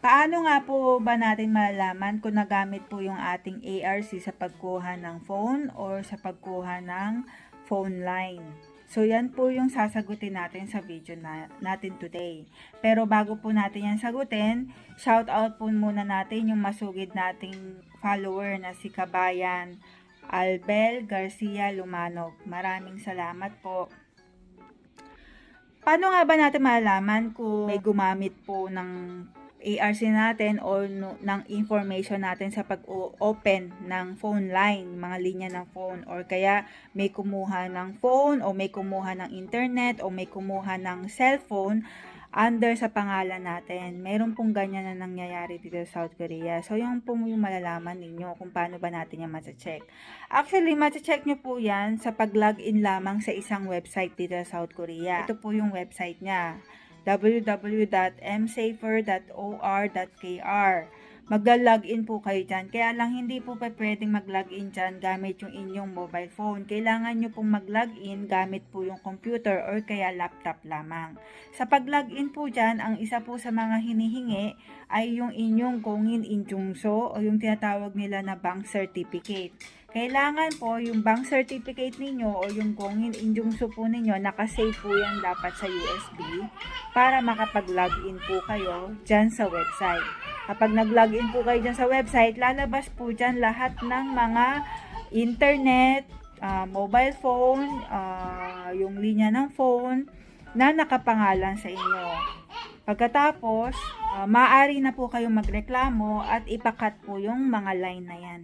Paano nga po ba natin malalaman kung nagamit po yung ating ARC sa pagkuha ng phone or sa pagkuha ng phone line? So, yan po yung sasagutin natin sa video na, natin today. Pero bago po natin yan sagutin, shout out po muna natin yung masugid nating follower na si Kabayan Albel Garcia Lumanog. Maraming salamat po. Paano nga ba natin malalaman kung may gumamit po ng ARC natin or no, ng information natin sa pag-open ng phone line, mga linya ng phone or kaya may kumuha ng phone o may kumuha ng internet o may kumuha ng cellphone under sa pangalan natin. Meron pong ganyan na nangyayari dito sa South Korea. So, yung po yung malalaman ninyo kung paano ba natin yan macha-check. Actually, macha-check nyo po yan sa pag-login lamang sa isang website dito sa South Korea. Ito po yung website niya www.msafer.or.kr Magla-login po kayo dyan. Kaya lang hindi po pa pwedeng mag-login dyan gamit yung inyong mobile phone. Kailangan nyo pong mag-login gamit po yung computer or kaya laptop lamang. Sa pag-login po dyan, ang isa po sa mga hinihingi ay yung inyong kongin injungso o yung tinatawag nila na bank certificate. Kailangan po yung bank certificate ninyo o yung kongin injungso po ninyo, nakasave po yan dapat sa USB para makapag-login po kayo dyan sa website. Kapag nag-login po kayo dyan sa website, lalabas po dyan lahat ng mga internet, ah, mobile phone, ah, yung linya ng phone na nakapangalan sa inyo. Pagkatapos, ah, maaari na po kayong magreklamo at ipakat po yung mga line na yan.